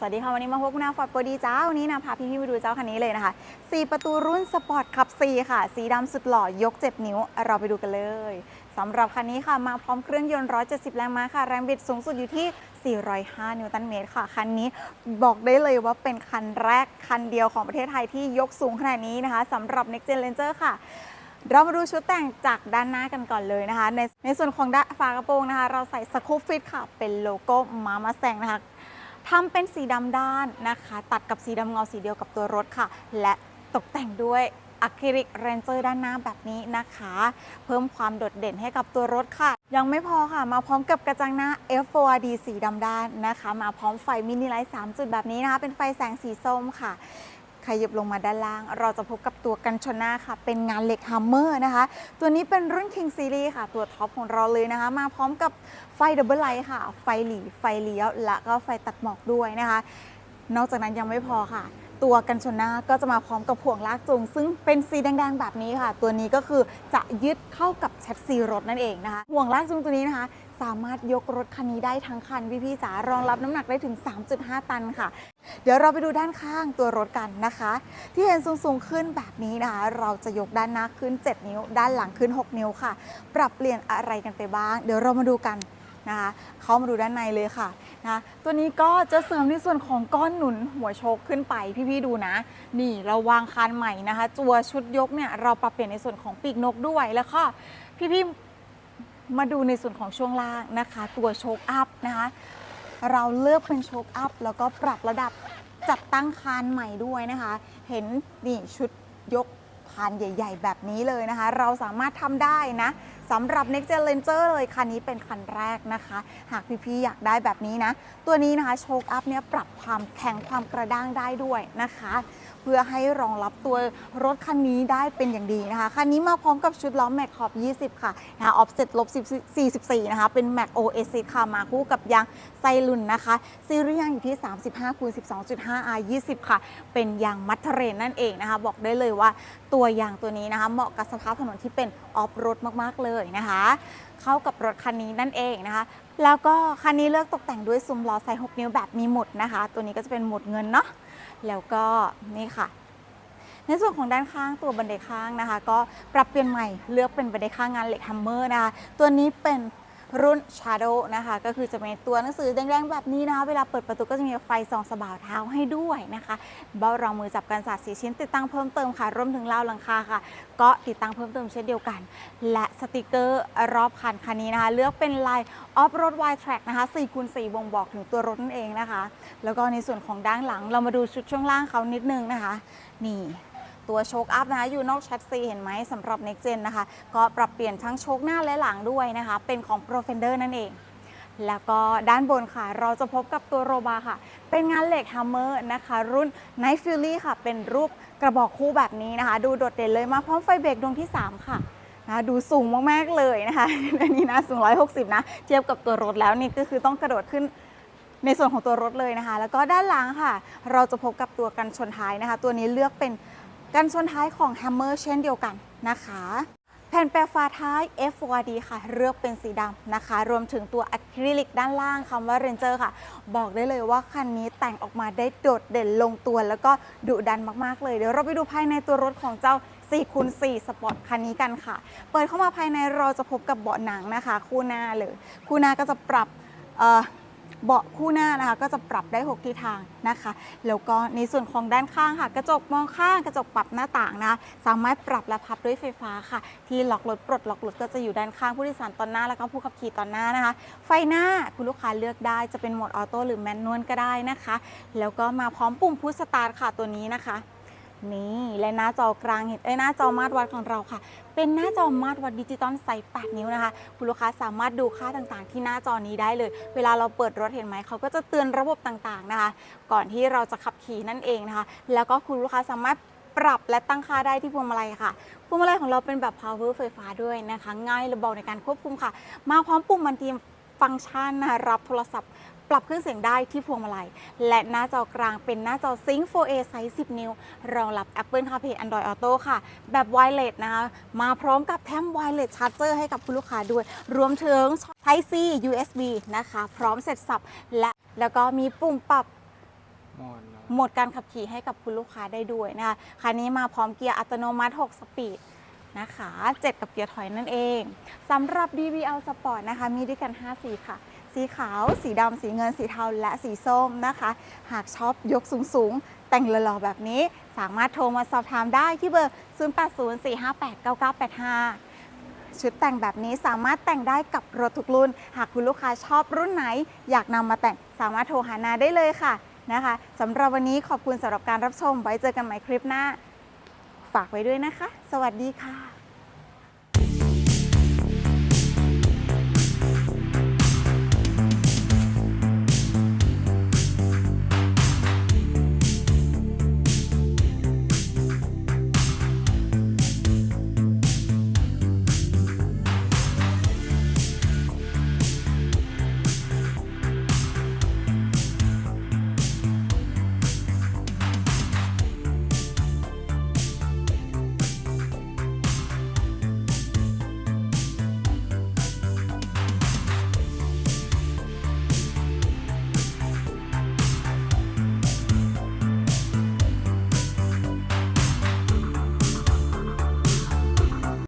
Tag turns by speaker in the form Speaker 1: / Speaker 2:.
Speaker 1: สวัสดีค่ะวันนี้มาพบกับนาฟอร์ดโปรดีเจ้าวันนี้นะพาพี่ๆมาดูเจ้าคันนี้เลยนะคะ4ประตูรุ่นสปอร์ตขับ4ค่ะ สีดำสุดหล่อยก 7 นิ้ว เราไปดูกันเลยสำหรับคันนี้ค่ะมาพร้อมเครื่องยนต์ 170 แรงม้าค่ะ แรงบิดสูงสุดอยู่ที่ 405 นิวตันเมตรค่ะ คันนี้บอกได้เลยว่าเป็นคันแรกคันเดียวของประเทศไทยที่ยกสูงขนาดนี้นะคะสำหรับ Next Gen Ranger ค่ะเรามาดูชุดแต่งจากด้านหน้ากันก่อนเลยนะคะ ในในส่วนของด้านฝากระโปรงนะคะ เราใส่สกูฟฟิตค่ะ เป็นโลโก้มามาแซงนะคะ ทำเป็นสีดำด้านนะคะ ตัดกับสีดำเงาสีเดียวกับตัวรถค่ะ และตกแต่งด้วยอะคริลิกเรนเจอร์ด้านหน้าแบบนี้นะคะ เพิ่มความโดดเด่นให้กับตัวรถค่ะ ยังไม่พอค่ะ มาพร้อมกับกระจังหน้า F4D สีดำด้านนะคะ มาพร้อมไฟมินิไลท์3จุดแบบนี้นะคะ เป็นไฟแสงสีส้มค่ะ ขยับลงมาด้านล่าง เราจะพบกับตัวกันชนหน้าค่ะ เป็นงานเหล็กฮัมเมอร์นะคะ ตัวนี้เป็นรุ่น King Series ค่ะ ตัวท็อปของเราเลยนะคะ มาพร้อมกับไฟดับเบิลไลท์ค่ะ ไฟหลีไฟเลี้ยว และก็ไฟตัดหมอกด้วยนะคะ นอกจากนั้นยังไม่พอค่ะ ตัวกันชนหน้าก็จะมาพร้อมกับห่วงลากจูง ซึ่งเป็นสีแดงๆแบบนี้ค่ะ ตัวนี้ก็คือจะยึดเข้ากับแชสซีรถนั่นเองนะคะห่วงลากจูงตัวนี้นะคะ สามารถยกรถคันนี้ได้ทั้งคันพี่ๆจ๋ารองรับน้ำหนักได้ถึง 3.5 ตันค่ะ เดี๋ยวเราไปดูด้านข้างตัวรถกันนะคะ ที่เห็นสูงๆขึ้นแบบนี้นะคะ เราจะยกด้านหน้าขึ้น 7 นิ้ว ด้านหลังขึ้น 6 นิ้วค่ะ ปรับเปลี่ยนอะไรกันไปบ้าง เดี๋ยวเรามาดูกัน นะคะเข้ามาดูด้านในเลยค่ะนะตัวนี้ก็จะเสริมในส่วนของก้อนหนุนหัวโชคขึ้นไปพี่ๆดูนะ นี่เราวางคานใหม่นะคะตัวชุดยกเนี่ยเราปรับเปลี่ยนในส่วนของปีกนกด้วยแล้วก็พี่ๆมาดูในส่วนของช่วงล่างนะคะ ตัวโชคอัพนะคะเราเลือกเป็นโชคอัพแล้วก็ปรับระดับจัดตั้งคานใหม่ด้วยนะคะ เห็นนี่ชุดยกคานใหญ่ ๆ แบบนี้เลยนะคะ เราสามารถทำได้นะ สำหรับ Next Gen Ranger เลยคันนี้เป็นคันแรกนะคะ หากพี่ๆอยากได้แบบนี้นะ ตัวนี้นะคะโชคอัพเนี่ยปรับความแข็งความกระด้างได้ด้วยนะคะ เพื่อให้รองรับตัวรถคันนี้ได้เป็นอย่างดีนะคะ คันนี้มาพร้อมกับชุดล้อแม็กขอบ 20 ค่ะนะคะออฟเซ็ตลบ44 นะคะ เป็น Mac OS ค่ะมาคู่กับยางไซลุนนะคะ ซีรีส์ยางอยู่ที่ 35คูณ12.5 R 20 ค่ะ เป็นยางมัทเทรนนั่นเองนะคะ บอกได้เลยว่าตัวยางตัวนี้นะคะ เหมาะกับสภาพถนนที่เป็นออฟโรดมากๆเลยเลยนะคะ เข้ากับรถคันนี้นั่นเองนะคะ แล้วก็คันนี้เลือกตกแต่งด้วยซุ้มล้อไซส์6นิ้วแบบมีหมุดนะคะ ตัวนี้ก็จะเป็นหมุดเงินเนาะแล้วก็นี่ค่ะในส่วนของด้านข้างตัวบันไดข้างนะคะ ก็ปรับเปลี่ยนใหม่เลือกเป็นบันไดข้างงานเหล็กฮัมเมอร์นะคะตัวนี้เป็น รุ่น Shadow นะคะ ก็คือจะมีตัวหนังสือแดงๆแบบนี้นะคะ เวลาเปิดประตูก็จะมีไฟส่องสว่างเท้าให้ด้วยนะคะ เบ้ารองมือจับกันสาดสีชิ้นติดตั้งเพิ่มเติมค่ะ รวมถึงราวหลังคาค่ะ ก็ติดตั้งเพิ่มเติมเช่นเดียวกัน และสติกเกอร์รอบคันคันนี้นะคะ เลือกเป็นลายออฟโรดไวท์แทร็กนะคะ4คูณ4บ่งบอกถึงตัวรถนั่นเองนะคะ แล้วก็ในส่วนของด้านหลังเรามาดูชุดช่วงล่างเขานิดนึงนะคะ นี่ ตัวโชคอัพนะคะอยู่นอกแชทซีเห็นไหมสำหรับ Next Gen นะคะ ก็ปรับเปลี่ยนทั้งโชคหน้าและหลังด้วยนะคะ เป็นของ Pro Fender นั่นเอง แล้วก็ด้านบนค่ะ เราจะพบกับตัวโรบาค่ะ เป็นงานเหล็กฮัมเมอร์นะคะ รุ่น Night Fury ค่ะ เป็นรูปกระบอกคู่แบบนี้นะคะ ดูโดดเด่นเลยมาพร้อมไฟเบรกดวงที่ 3 ค่ะนะดูสูงมากๆเลยนะคะอันนี้นะสูง 160 นะ เทียบกับตัวรถแล้วนี่ก็คือต้องกระโดดขึ้นในส่วนของตัวรถเลยนะคะ แล้วก็ด้านหลังค่ะ เราจะพบกับตัวกันชนท้ายนะคะ ตัวนี้เลือกเป็น กันชนท้ายของ Hammer เช่นเดียวกันนะคะ แผ่นแปรฝาท้าย F4D ค่ะ เลือกเป็นสีดำนะคะ รวมถึงตัวอะคริลิกด้านล่างคำว่า Ranger ค่ะ บอกได้เลยว่าคันนี้แต่งออกมาได้โดดเด่นลงตัว แล้วก็ดุดันมากๆเลย เดี๋ยวเราไปดูภายในตัวรถของเจ้า4คูณ4สปอร์ตคันนี้กันค่ะ เปิดเข้ามาภายในเราจะพบกับเบาะหนังนะคะ คู่หน้าเลย คู่หน้าก็จะปรับ เบาะคู่หน้านะคะ ก็จะปรับได้ 6 ทิศทางนะคะ แล้วก็ในส่วนของด้านข้างค่ะ กระจกมองข้างกระจกปรับหน้าต่างนะสามารถปรับและพับด้วยไฟฟ้าค่ะ ที่ล็อกรถปลดล็อกรถก็จะอยู่ด้านข้างผู้โดยสารตอนหน้าแล้วก็ผู้ขับขี่ตอนหน้านะคะ ไฟหน้าคุณลูกค้าเลือกได้จะเป็นโหมดออโต้หรือแมนนวลก็ได้นะคะ แล้วก็มาพร้อมปุ่มพุชสตาร์ทค่ะตัวนี้นะคะ นี่และหน้าจอกลางเห็นเอ้ยหน้าจอมาตรวัดของเราค่ะ เป็นหน้าจอมาตรวัดดิจิตอลไซส์8นิ้วนะคะ คุณลูกค้าสามารถดูค่าต่างๆ ที่หน้าจอนี้ได้เลย เวลาเราเปิดรถเห็นไหมเขาก็จะเตือนระบบต่างๆนะคะ ก่อนที่เราจะขับขี่นั่นเองนะคะ แล้วก็คุณลูกค้าสามารถปรับและตั้งค่าได้ที่พวงมาลัยค่ะพวงมาลัยของเราเป็นแบบ power ไฟฟ้าด้วยนะคะ ง่ายระเบาในการควบคุมค่ะ มาพร้อมปุ่มมันทีมฟังก์ชันนะรับโทรศัพท์ ปรับเครื่องเสียงได้ที่พวงมาลัย และหน้าจอกลางเป็นหน้าจอ Sync 4A ไซส์ 10 นิ้ว รองรับ Apple CarPlay Android Auto ค่ะ แบบไวเลสนะคะ มาพร้อมกับแท่มไวเลสชาร์จเจอร์ให้กับคุณลูกค้าด้วย รวมถึง Type C USB นะคะ พร้อมเสร็จสับ และแล้วก็มีปุ่มปรับ
Speaker 2: หมดแล้ว
Speaker 1: โหมดการขับขี่ให้กับคุณลูกค้าได้ด้วยนะคะ คันนี้มาพร้อมเกียร์อัตโนมัติ 6 สปีดนะคะ 7 กับเกียร์ถอยนั่นเอง สำหรับ DBL Sport นะคะ มีด้วยกัน 5 สีค่ะ สีขาว สีดำ สีเงิน สีเทา และสีส้มนะคะ หากชอบยกสูงๆ แต่งหล่อๆ แบบนี้ สามารถโทรมาสอบถามได้ที่เบอร์ 0804589985ชุดแต่งแบบนี้สามารถแต่งได้กับรถทุกรุ่น หากคุณลูกค้าชอบรุ่นไหน อยากนำมาแต่งสามารถโทรหานาได้เลยค่ะนะคะสำหรับวันนี้ขอบคุณสำหรับการรับชม ไว้เจอกันใหม่คลิปหน้า ฝากไว้ด้วยนะคะ สวัสดีค่ะ